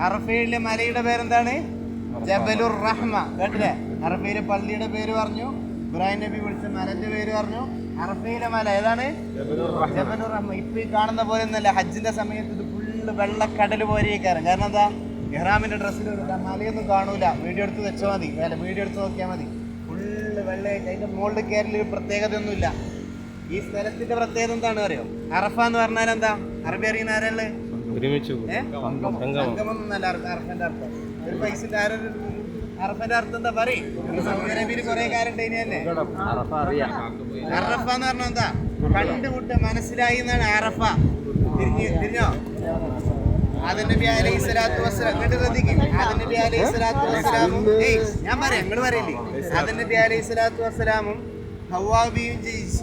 അറഫയിലെ മലയുടെ പേരെന്താണ് ജബലുർ റഹ്മ കേട്ടില്ലേ അറഫയിലെ പള്ളിയുടെ പേര് പറഞ്ഞു ഇബ്രാഹിം നബി വിളിച്ച മലന്റെ പേര് പറഞ്ഞു അറഫയിലെ മല ഏതാണ് ജബലുർ റഹ്മ ഇപ്പൊ ഈ കാണുന്ന പോലെ ഒന്നല്ല ഹജ്ജിന്റെ സമയത്ത് ഇത് ഫുള്ള് വെള്ളക്കടൽ പോലെയൊക്കെയാണ് കാരണം എന്താ ഇഹ്റാമിന്റെ ഡ്രസ്സിൽ മലയൊന്നും കാണൂല വീഡിയോ എടുത്ത് വെച്ചാൽ മതി വീഡിയോ എടുത്ത് നോക്കിയാൽ മതി ഫുള്ള് വെള്ളമായിട്ട് അതിന്റെ മുകളിൽ കയറൽ ഒരു പ്രത്യേകതയൊന്നുമില്ല. ഈ സ്ഥലത്തിന്റെ പ്രത്യേകത എന്താണ് അറിയോ? അറഫ എന്ന് പറഞ്ഞാൽ എന്താ? അറബി അറിയുന്ന ആരല്ലേ ഒരുമിച്ച്? സംഗമം. എന്നല്ല അർത്ഥം അറഫന്റെ അർത്ഥം. ഒരു പൈസന്റെ ആരോ അറഫന്റെ അർത്ഥം എന്താ? പറയും. സൗദി അറേബ്യയിൽ കുറെ കാര്യം ഉണ്ടായിനല്ലേ അറഫ എന്ന് പറഞ്ഞാൽ എന്താ? കണ്ടുമുട്ട മനസ്സിലായി എന്നാണ് അറഫ. തിരിഞ്ഞു തിരിഞ്ഞോ? ആദം നബി അലൈഹി സ്വലാത്തു വസ്സലാം കേട്ട് ശ്രദ്ധിക്കും ആദം അലൈഹി സ്വലാത്തു വസ്സലാമും ഏയ് ഞാൻ പറയാം നിങ്ങൾ പറയില്ലേ? ആദം നബി അലൈഹി സ്വലാത്തു വസ്സലാമും ഹവാബിയും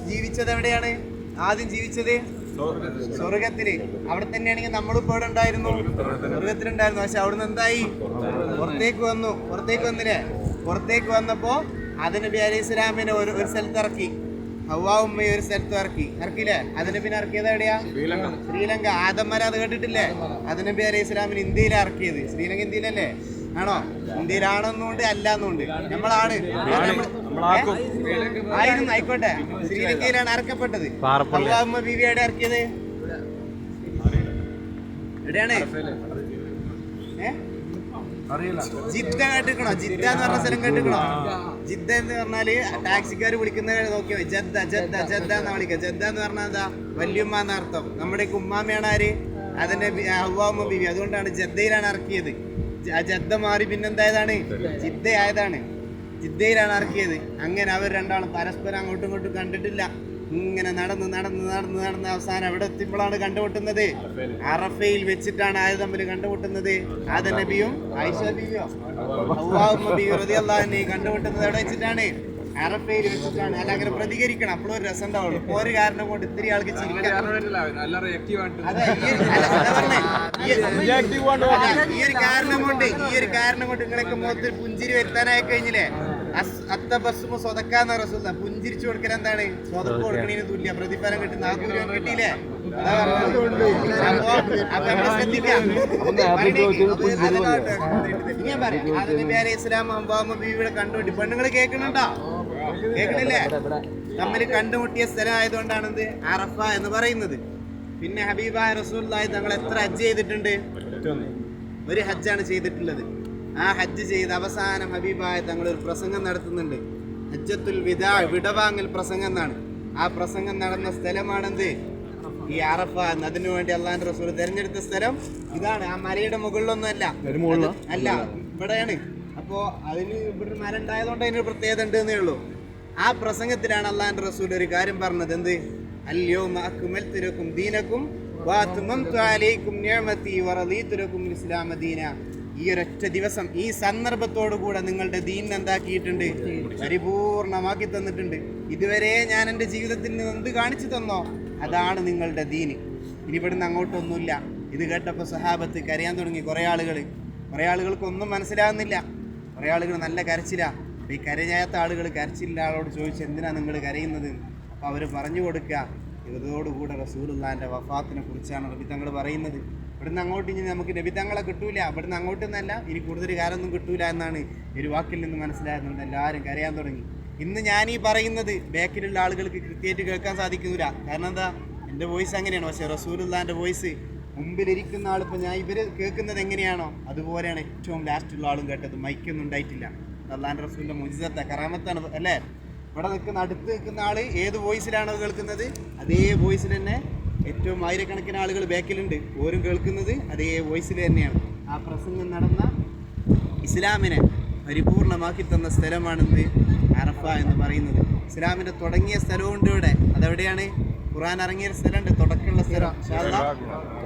ജീവിച്ചത് എവിടെയാണ്? ആദ്യം ജീവിച്ചത് സ്വർഗത്തിൽ അവിടെ തന്നെയാണെങ്കിൽ നമ്മളിപ്പോ ഇവിടെ ഉണ്ടായിരുന്നു. സ്വർഗത്തിലുണ്ടായിരുന്നു പക്ഷെ അവിടുന്ന് എന്തായി? പുറത്തേക്ക് വന്നു. പുറത്തേക്ക് വന്നില്ലേ? പുറത്തേക്ക് വന്നപ്പോ അതിന് ബി അലൈഹി സ്വലാമിനെ ഒരു ഒരു സ്ഥലത്ത് ഇറക്കി. ഹവാ ഒരു സ്ഥലത്ത് ഇറക്കി. ഇറക്കില്ലേ അതിനെ പിന്നെ ഇറക്കിയത് എവിടെയാ? ശ്രീലങ്ക. ആദമ്മര അത് കേട്ടിട്ടില്ലേ? അതിനബി അലൈഹി ഇസ്ലാമിന് ഇന്ത്യയിൽ ഇറക്കിയത്. ശ്രീലങ്ക ഇന്ത്യയിലല്ലേ? ആണോ? ഇന്ത്യയിലാണെന്നുണ്ട് അല്ല എന്നുണ്ട് നമ്മളാണ്? ആയിരുന്നു. ആയിക്കോട്ടെ. ശ്രീലങ്കയിലാണ് ഇറക്കപ്പെട്ടത്. പാറപ്പള്ളി. ഹവ്വാ ഉമ്മ ബീവി എവിടെ ഇറക്കിയത്? എവിടെയാണ്? ജിദ്ദ കേട്ടിക്കണോ ജിദ്ദ എന്ന് പറഞ്ഞ സ്ഥലം കേട്ടിക്കണോ ജിദ്ദ എന്ന് പറഞ്ഞാൽ ടാക്സിക്കാർ വിളിക്കുന്ന നോക്കിയോ ജദ്ദ ജദ്ദ ജദ്ദ എന്ന് വിളിക്കുക ജദ്ദ എന്ന് പറഞ്ഞാൽ എന്താ? വല്യമ്മ എന്ന അർത്ഥം. നമ്മുടെ ഉമ്മാമയാണ് ആര്? അതിന്റെ അവ്വാമ്മ ബിവി. അതുകൊണ്ടാണ് ജദ്ദയിലാണ് ഇറക്കിയത്. ആ ജദ്ദ മാറി പിന്നെന്തായതാണ്? ജിദ്ദ ആയതാണ് ജിദ്ദയിലാണ് ഇറക്കിയത്. അങ്ങനെ അവർ രണ്ടാളും പരസ്പരം അങ്ങോട്ടും ഇങ്ങോട്ടും കണ്ടിട്ടില്ല. ഇങ്ങനെ നടന്ന് നടന്ന് നടന്ന് നടന്ന് അവസാനം അവിടെ എത്തുമ്പോഴാണ് കണ്ടുമുട്ടുന്നത്. അറഫയിൽ വെച്ചിട്ടാണ് ആര് തമ്മിൽ കണ്ടുമുട്ടുന്നത്? ആദ നബിയും ആയിഷ റളിയല്ലാഹു അൻഹയും കണ്ടുമുട്ടുന്നത് അവിടെ വെച്ചിട്ടാണ്? അറഫയിൽ വെച്ചിട്ടാണ്. അല്ല അങ്ങനെ പ്രതികരിക്കണം. അപ്പോഴും ഒരു രസം ഉണ്ടാവുള്ളൂ. ഒരു കാരണം കൊണ്ട് ഇത്തിരി ആൾക്ക് ചിരിക്കാൻ അതെ, ഈ ഒരു- അല്ല, ഈ- ഈ ഒരു കാരണം കൊണ്ട് ഈ ഒരു കാരണം കൊണ്ട് നിങ്ങളൊക്കെ മുഖത്ത് പുഞ്ചിരി വരുത്താനായി കഴിഞ്ഞില്ലേ? അസ്- അത്ത ബസ്സുമോ സ്വതക്കാന്ന റസൂല പുഞ്ചിരിച്ചു കൊടുക്കൽ എന്താണ്? സ്വതക്ക് കൊടുക്കണതിന് തുല്യ. പ്രതിഫലം കിട്ടുന്ന ആ അവന് കിട്ടിയില്ലേ. ഞാൻ പറയാം. ആദ്യ നബി ഇസ്ലാം അമ്പാമ്മ ബീവിയുടെ കണ്ടുമുട്ടി പെണ്ണുങ്ങൾ കേൾക്കുന്നുണ്ടോ കേൾക്കണില്ലേ? തമ്മിൽ കണ്ടുമുട്ടിയ സ്ഥലം ആയതുകൊണ്ടാണ് എന്ത് അറഫ എന്ന് പറയുന്നത്. പിന്നെ ഹബീബായ റസൂൽ തങ്ങൾ എത്ര ഹജ്ജ് ചെയ്തിട്ടുണ്ട്? ഒരു ഹജ്ജാണ് ചെയ്തിട്ടുള്ളത്. ആ ഹജ്ജ് ചെയ്ത് അവസാനം ഹബീബായ തങ്ങൾ ഒരു പ്രസംഗം നടത്തുന്നുണ്ട്. ഹജ്ജത്തുൽ വിദാ വിടവാങ്ങൽ പ്രസംഗം എന്നാണ്. ആ പ്രസംഗം നടന്ന സ്ഥലമാണെന്ത്? ഈ അറഫ അതിനു വേണ്ടി അള്ളാഹു റസൂൽ തെരഞ്ഞെടുത്ത സ്ഥലം ഇതാണ്. ആ മലയുടെ മുകളിലൊന്നും അല്ല അല്ല ഇവിടെയാണ്. അപ്പോ അതിന് ഇവിടെ ഒരു മല ഉണ്ടായതുകൊണ്ട് അതിന് പ്രത്യേകത ഉണ്ട് എന്നേ ഉള്ളൂ. ആ പ്രസംഗത്തിലാണ് അള്ളാഹു റസൂൽ ഒരു കാര്യം പറഞ്ഞത്. എന്ത്? അല്ലയോ അക്മൽതു ലക്കും ദീനക്കും ഇസ്ലാമദീന ഈ ഒരൊറ്റ ദിവസം ഈ സന്ദർഭത്തോടു കൂടെ നിങ്ങളുടെ ദീൻ എന്താക്കിയിട്ടുണ്ട്? പരിപൂർണമാക്കി തന്നിട്ടുണ്ട്. ഇതുവരെ ഞാൻ എന്റെ ജീവിതത്തിൽ നിന്ന് എന്ത് കാണിച്ചു തന്നോ അതാണ് നിങ്ങളുടെ ദീന് ഇനി ഇവിടുന്ന് അങ്ങോട്ടൊന്നുമില്ല. ഇത് കേട്ടപ്പോൾ സഹാബത്ത് കരയാൻ തുടങ്ങി. കുറേ ആളുകൾ കുറേ ആളുകൾക്കൊന്നും മനസ്സിലാകുന്നില്ല കുറേ ആളുകൾ നല്ല കരച്ചിലാണ് ഈ കരയാത്ത ആളുകൾ കരച്ചില്ല ആളോട് ചോദിച്ചു എന്തിനാണ് നിങ്ങൾ കരയുന്നത്? അപ്പോൾ അവർ പറഞ്ഞു കൊടുക്കുക. ഇതോടുകൂടെ റസൂലുള്ളാന്റെ വഫാത്തിനെ കുറിച്ചാണ് റബി തങ്ങൾ പറയുന്നത്. ഇവിടുന്ന് അങ്ങോട്ട് ഇനി നമുക്ക് നബി തങ്ങളെ കിട്ടൂല. ഇവിടുന്ന് അങ്ങോട്ട് നിന്നല്ല ഇനി കൂടുതൽ കാലൊന്നും കിട്ടൂല എന്നാണ് ഒരു വാക്കിൽ നിന്ന് മനസ്സിലാകുന്നുണ്ട് എല്ലാവരും കരയാൻ തുടങ്ങി. ഇന്ന് ഞാൻ ഈ പറയുന്നത് ബാക്കിലുള്ള ആളുകൾക്ക് കൃത്യമായിട്ട് കേൾക്കാൻ സാധിക്കൂല. കാരണം എന്താ? എന്റെ വോയിസ് അങ്ങനെയാണ്. പക്ഷേ റസൂലുള്ളാന്റെ വോയിസ് മുമ്പിലിരിക്കുന്ന ആളിപ്പോൾ ഞാൻ ഇവർ കേൾക്കുന്നത് എങ്ങനെയാണോ അതുപോലെയാണ് ഏറ്റവും ലാസ്റ്റുള്ള ആളും കേട്ടത്. മൈക്കൊന്നും ഉണ്ടായിട്ടില്ല. അള്ളാന്റെ റസൂലിന്റെ മുജിസത്ത കറാമത്താണ് അല്ലേ? ഇവിടെ നിൽക്കുന്ന അടുത്ത് നിൽക്കുന്ന ആൾ ഏത് വോയിസിലാണോ കേൾക്കുന്നത്? അതേ വോയിസിൽ തന്നെ ഏറ്റവും ആയിരക്കണക്കിന് ആളുകൾ ബാക്കിലുണ്ട്. ഓരും കേൾക്കുന്നത് അതേ വോയിസിൽ തന്നെയാണ്. ആ പ്രസംഗം നടന്ന ഇസ്ലാമിനെ പരിപൂർണമാക്കി തന്ന സ്ഥലമാണെന്ത് അറഫ എന്ന് പറയുന്നത്. ഇസ്ലാമിന്റെ തുടങ്ങിയ സ്ഥലമുണ്ട് ഇവിടെ. അതെവിടെയാണ്? ഖുറാൻ ഇറങ്ങിയ സ്ഥലമുണ്ട്. തുടക്കമുള്ള സ്ഥലം.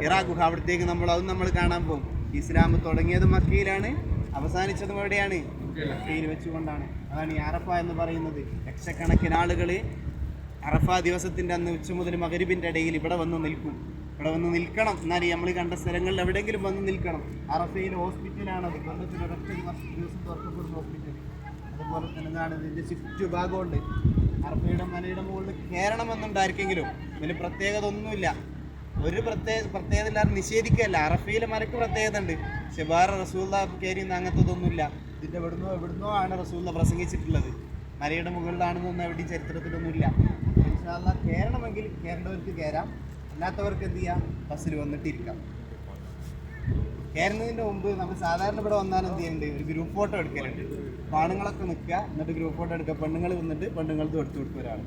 ഇറാ ഗുഹ അവിടത്തേക്ക് നമ്മൾ അതും നമ്മൾ കാണാൻ പോകും. ഇസ്ലാം തുടങ്ങിയത് മക്കയിലാണ്. അവസാനിച്ചതും എവിടെയാണ്? മക്കയിൽ വെച്ചുകൊണ്ടാണ്. അതാണ് ഈ അറഫ എന്ന് പറയുന്നത്. ലക്ഷക്കണക്കിന് ആളുകൾ അറഫ ദിവസത്തിന്റെ അന്ന് ഉച്ച മുതൽ മകരിബിന്റെ ഇടയിൽ ഇവിടെ വന്ന് നിൽക്കും. ഇവിടെ വന്ന് നിൽക്കണം. എന്നാൽ നമ്മൾ കണ്ട സ്ഥലങ്ങളിൽ എവിടെയെങ്കിലും വന്ന് നിൽക്കണം. അറഫയിൽ ഹോസ്പിറ്റലാണത് കൊല്ലത്തിൽ ഒരൊറ്റ ദിവസം തുറക്കപ്പെടുന്ന ഹോസ്പിറ്റൽ. അതുപോലെ തന്നെ എന്താണ് ഇതിന്റെ ചുറ്റുഭാഗമുണ്ട് അറഫയുടെ മലയുടെ മുകളിൽ കയറണമെന്നുണ്ടായിരിക്കെങ്കിലും ഇതിന് പ്രത്യേകത ഒന്നുമില്ല ഒരു പ്രത്യേക പ്രത്യേകത ഇല്ലാതെ നിഷേധിക്കുകയല്ല. അറഫയിലെ മലക്ക് പ്രത്യേകത ഉണ്ട് പക്ഷെ വേറെ റസൂല്ല കയറിയുന്ന അങ്ങനത്തതൊന്നുമില്ല. ഇതിന്റെ എവിടുന്നോ എവിടുന്നോ ആണ് റസൂള്ള പ്രസംഗിച്ചിട്ടുള്ളത്. മലയുടെ മുകളിലാണെന്നൊന്നും എവിടെയും ചരിത്രത്തിലൊന്നുമില്ല. ഇൻഷാല്ല കയറണമെങ്കിൽ കയറേണ്ടവർക്ക് കയറാം അല്ലാത്തവർക്ക് എന്ത് ചെയ്യാം? ബസ്സിൽ വന്നിട്ടിരിക്കാം. കയറുന്നതിന് മുമ്പ് നമ്മൾ സാധാരണ ഇവിടെ വന്നാൽ എന്ത് ചെയ്യുന്നുണ്ട് ഒരു ഗ്രൂപ്പ് ഫോട്ടോ എടുക്കാനുണ്ട് അപ്പോൾ ആണുങ്ങളൊക്കെ നിൽക്കുക. എന്നിട്ട് ഗ്രൂപ്പ് ഫോട്ടോ എടുക്കുക. പെണ്ണുങ്ങൾ വന്നിട്ട് പെണ്ണുങ്ങൾക്ക് എടുത്തു കൊടുക്കുക ഒരാൾ.